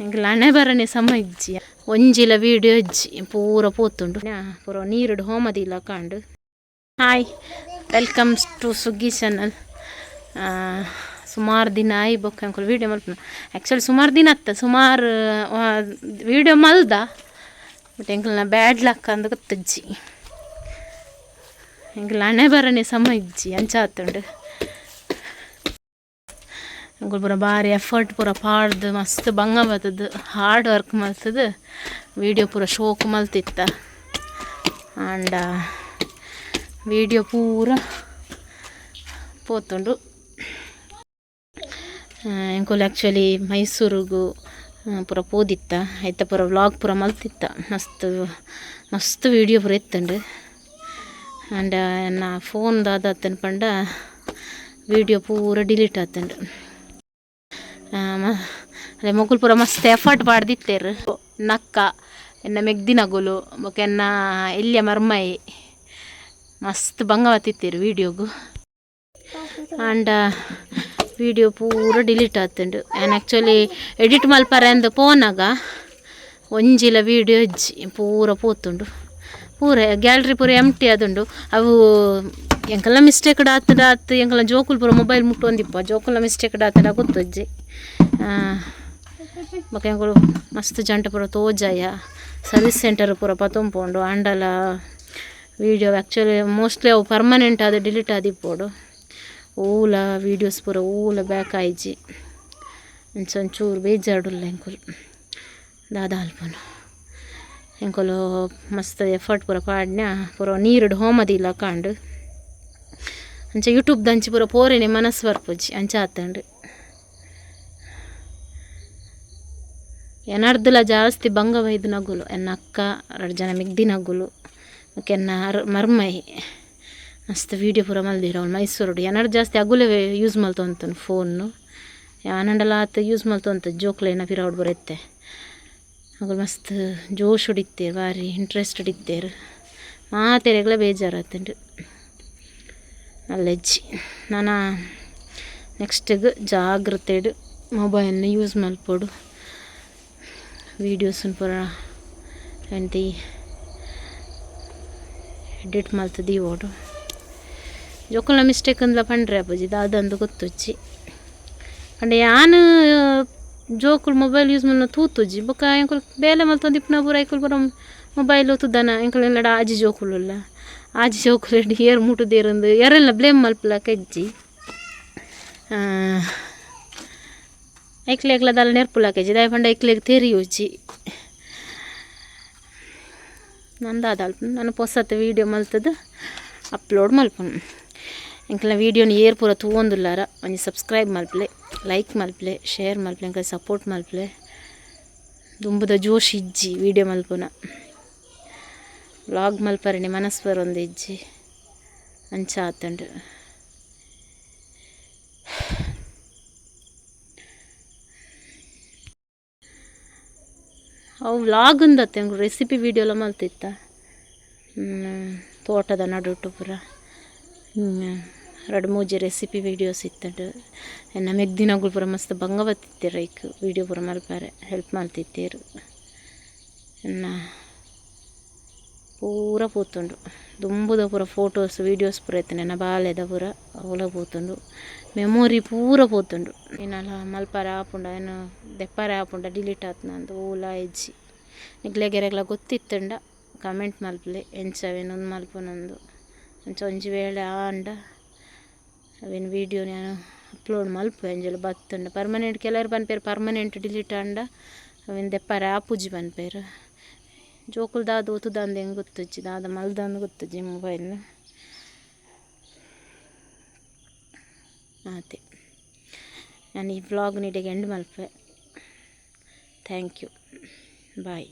ಎಂಕುಲು ಹಣೆ ಬರನೆ ಸಮ ಇಜ್ಜಿ. ಒಂಜಿಲ ವೀಡಿಯೋ ಇಜ್ಜಿ. ಪೂರ ಪೋತುಂಡು. ಪೂರ ನೀರುಡು ಹೋಮದಿಲ್ಲ ಕಾಂಡು. Hi welcome to Suggi channel ಸುಮಾರು ದಿನ ಆಯ್ ಬೊಕ್ಕ ಅಂಕುಲು ವೀಡಿಯೋ ಮಲ್ಪ ಆ್ಯಕ್ಚುಲಿ ಸುಮಾರು ದಿನ ಅತ್ತ. ಸುಮಾರು ವೀಡಿಯೋ ಮಲ್ದ. ಬಟ್ ಎಂಕಲ್ನ ಬ್ಯಾಡ್ ಲಕ್ ಅಂದ ಗೊತ್ತಜ್ಜಿ. ಎಂಕುಲು ಹಣೆ ಬರನೆ ಸಮ ಇಜ್ಜಿ ಅಂಚ ಎಂಕುಲು ಪೂರ ಬಾರಿ ಎಫರ್ಟ್ ಪೂರ ಪಾಡ್ದು ಮಸ್ತ್ ಬಂಗ ಬತ್ತದು ಹಾರ್ಡ್ ವರ್ಕ್ ಮಲ್ತದ ವೀಡಿಯೋ ಪೂರ ಶೋಕ್ ಮಲ್ತಿತ್ತ. ಆಂಡ ವೀಡಿಯೋ ಪೂರ ಪೋತುಂಡು. ಎಂಕುಲು ಆ್ಯಕ್ಚುಲಿ ಮೈಸೂರಿಗೂ ಪೂರ ಪೋದಿತ್ತ ಐತ ಪೂರ ವ್ಲಾಗ್ ಪೂರ ಮಲ್ತಿತ್ತ. ಮಸ್ತ್ ಮಸ್ತ್ ವೀಡಿಯೋ ಪೂರ ಇತ್ತುಂಡು ಆಂಡ ನಾ ಫೋನ್ ದಾದಾತನ ಪಂಡ ವೀಡಿಯೋ ಪೂರ ಡಿಲೀಟ್ ಆತುಂಡು. ಅದೇ ಪೂರ ಮಸ್ತ್ ಎಫರ್ಟ್ ಮಾಡ್ದಿತ್ತೇರು ನಕ್ಕ ಎನ್ನ ಮೆಗ್ದಿನಗುಲು ಬೊಕೆನ್ನ ಎಲ್ಲಿಯ ಮರ್ಮಯಿ ಮಸ್ತ್ ಬಂಗ ಬತ್ತಿತ್ತೇರು ವೀಡಿಯೋಗು ಆಂಡ ವೀಡಿಯೋ ಪೂರ ಡಿಲೀಟ್ ಆತುಂಡು. ಆ್ಯಂಡ್ ಆ್ಯಕ್ಚುಲಿ ಎಡಿಟ್ ಮಲ್ಪರೆ ಅಂದ್ ಪೋನಾಗ ಒಂಜಿಲ ವೀಡಿಯೋ ಇಜ್ಜಿ ಪೂರ ಪೋತುಂಡು. ಪೂರ ಗ್ಯಾಲರಿ ಪೂರ ಎಂಟಿ ಆದುಂಡು. ಅವು ಎಂಕಲ್ನ ಮಿಸ್ಟೇಕ್ ಆತದ ಆತು ಎಂಕಲ್ಲ ಜೋಕುಲು ಪೂರ ಮೊಬೈಲ್ ಮುಟ್ಟೊಂದಿಪ್ಪ ಜೋಕುಲ್ಲ ಮಿಸ್ಟೇಕ್ ಆತದ ಗೊತ್ತಜ್ಜಿ ಬೊಕ ಎಂಕುಲು ಮಸ್ತ್ ಜಂಟ ಪೂರ ತೋಜಾಯ. ಸರ್ವಿಸ್ ಸೆಂಟರ್ ಪೂರ ಪತೊಂಪೋಂಡು. ಆಂಡಲ ವೀಡಿಯೋ ಆ್ಯಕ್ಚುಲಿ ಮೋಸ್ಟ್ಲಿ ಅವು ಪರ್ಮನೆಂಟ್ ಆದ ಡಿಲೀಟ್ ಆದಿಪ್ಪೋಡು. ಓಲ ವೀಡಿಯೋಸ್ ಪೂರ ಓಲ ಬ್ಯಾಕ್ ಆಯ್ಜಿ. ಒಂಚೂರು ಬೇಜಾಡುಲ್ಲ ಎಂಕುಲು ದಾದ ಅಲ್ಪನು ಎಂಕುಲು ಮಸ್ತ್ ಎಫರ್ಟ್ ಪೂರ ಪಾಡ್ನ ಪೂರ ನೀರುಡು ಹೋಮದಿಲ್ಲ ಕಾಂಡು. ಅಂಚ ಯೂಟ್ಯೂಬ್ ದಂಚಿ ಪೂರ ಪೋರೆನೆ ಮನಸ್ಸು ಬರ್ಪುಜಿ ಅಂಚ ಆತಂಡು. ಎನರ್ದುಲ ಜಾಸ್ತಿ ಭಂಗ ಬೈದು ನಗುಲು, ಎನ್ನ ಅಕ್ಕ ಎರಡು ಜನ ಮಿಗ್ದಿ ನಗುಲು ಎನ್ನ ಮರ್ಮೈ. ಮಸ್ತ್ ವೀಡಿಯೋ ಪೂರ ಮಲ್ದಿರ ಅವ್ಳು ಮೈಸೂರು ಎನರ್ ಜಾಸ್ತಿ ಅಗುಲೆ ಯೂಸ್ ಮಲ್ತೊಂತನು ಫೋನು ಆನಂಡಲ ಆತ ಯೂಸ್ ಮಲ್ತೊಂತ ಜೋಕ್ಲೇನ ಪಿರೌಡ್ ಬರತ್ತೆ ಅಗಳು ಮಸ್ತ್ ಜೋಶ್ ಹೊಡಿತೇರು ಭಾರಿ ಇಂಟ್ರೆಸ್ಟ್ ಹೊಡಿತೇರು ಮಾತೆರೆಗಳ ಬೇಜಾರಾತುಂಡು ಅಲ್ಲೆಜ್ಜಿ, ನಾನು ನೆಕ್ಸ್ಟಿಗೆ ಜಾಗ್ರತೆಡು ಮೊಬೈಲ್ನ ಯೂಸ್ ಮಲ್ಪೊಡು ವೀಡಿಯೋಸನ್ನು ಪೂರ ಎಂತಿ ಎಡಿಟ್ ಮಲ್ತದಿ ಓಡು. ಜೋಕುಲ ಮಿಸ್ಟೇಕ್ ಅಂದ್ಲ ಪಂಡ್ರೆ ಅಪ್ಪಜಿ ದಾದಂದು ಗೊತ್ತುಜ್ಜಿ. ಅಂಡ್ ಯಾನು ಜೋಕುಲ್ ಮೊಬೈಲ್ ಯೂಸ್ ಮಲ್ನ ತೂತುಜಿ ಬೊಕ ಎಂಕುಲ್ ಬೇಲೆ ಮಲ್ತೊಂದಿಪ್ಪುನ ಪೂರ ಐಕುಲು ಬರೋ ಮೊಬೈಲ್ ತುದನ ಎಂಕುಲ್ ಎಲ್ಲಡ ಆಜಿ ಜೋಕುಲುಲ್ಲ ಆಜಿ ಜೋಕುಲು ಏರ್ ಮುಟ್ಟುದೇರಂದು ಎರಲ್ಲ ಬ್ಲೇಮ್ ಮಲ್ಪಲ ಕಜ್ಜಿ? ಐಕ್ಲೆ ದಲ್ಲ ದಾಲ ನೆರ್ಪುಲಕೆಜಿ ದಾಯ ಪಂಡ ಐಕ್ಲೆಗೆ ತೆರಿಯೋಜಿ ನಂದಾದ ನಂದಾದಲ್ಪ ನಾನು ಪೊಸತ್ತ ವೀಡಿಯೋ ಮಲ್ತದ ಅಪ್ಲೋಡ್ ಮಲ್ಪನು. ಎಂಕಲ್ನ ವೀಡಿಯೋನ ಏರ್ ಪೂರ ತೂವೊಂದುಲ್ಲಾರ. ಒಂಜಿ ಸಬ್ಸ್ಕ್ರೈಬ್ ಮಲ್ಪಲೆ. ಲೈಕ್ ಮಲ್ಪಲೆ ಶೇರ್ ಮಲ್ಪಲೆ ಎಂಕ ಸಪೋರ್ಟ್ ಮಲ್ಪಲೆ ದುಂಬುದ ಜೋಶ್ ಇಜ್ಜಿ ವೀಡಿಯೋ ಮಲ್ಪುನ. ವ್ಲಾಗ್ ಮಲ್ಪರೆನೆ ಮನಸ್ಸು ಬರೊಂದು ಇಜ್ಜಿ. ಅಂಚ ಆತಂಡು. ಅವು ವ್ಲಾಗ್ ಅಂದತ್ತೆ ರೆಸಿಪಿ ವೀಡಿಯೋಲ ಮಲ್ತಿತ್ತ. ತೋಟದ ನಡುಟು ಪೂರ. ಎರಡು ಮೂಜಿ ರೆಸಿಪಿ ವೀಡಿಯೋಸ್ ಇತ್ತಂಡು ಎನ್ನ ದಿನಗಳು ಪೂರ ಮಸ್ತ್ ಬಂಗ ಬತ್ತಿತ್ತೇರು ರೈಕ್ ವೀಡಿಯೋ ಪೂರ ಮಲ್ಪಾರೆ ಹೆಲ್ಪ್ ಮಾಡ್ತಿತ್ತೀರು. ಎನ್ನ ಪೂರ ಪೂತುಂಡು. ದುಂಬುದ ಪೂರ ಫೋಟೋಸ್ ವೀಡಿಯೋಸ್ ಪೂರ ಇತ್ತು ನನ್ನ ಬಾಲ್ಯದ ಪೂರ ಅವಲ ಪೂತುಂಡು. ಮೆಮೊರಿ ಪೂರ ಪೋತುಂಡು. ಏನಲ್ಲ ಮಲ್ಪಾರೆ ಆಪುಂಡ ಏನು ದೆಪ್ಪಾರೆ ಆಪುಂಡ ಡಿಲೀಟ್ ಆತ್ನ ಅಂತ ಓಲ ಇಜ್ಜಿ ನಿಗ್ಲೆಗೆರೆಗ್ಲ ಗೊತ್ತಿತ್ತುಂಡ ಕಮೆಂಟ್ ಮಲ್ಪಲೆ ಎಂಚವೇನೊಂದು ಮಲ್ಪುನೊಂದು ಅಂಚ ಒಂಜಿ ವೇಳೆ ಆಂಡ ಅವೇನು ವಿಡಿಯೋ ನಾನು ಅಪ್ಲೋಡ್ ಮಲ್ಪ ಎಂಜಲು ಬತ್ತಂಡ. ಪರ್ಮನೆಂಟ್ ಕೆಲವರು ಪನ್ಪೇರು ಪರ್ಮನೆಂಟ್ ಡಿಲೀಟ್ ಆಂಡ, ಅವೇನು ದೆಪ್ಪಾರೆ ಆಪುಜಿ ಪನ್ಪೇರು ಜೋಕುಲು ದಾದ ಓತುದಂದು ಹೆಂಗೆ ಗೊತ್ತಜ್ಜಿ? ದಾದ ಮಲ್ದಂದು ಗೊತ್ತಜ್ಜಿ ಮೊಬೈಲ್ ಆತೆ. ನಾನು ಈ ವ್ಲಾಗ್ ನೀಡಿಗೆ end Malpe. Thank you bye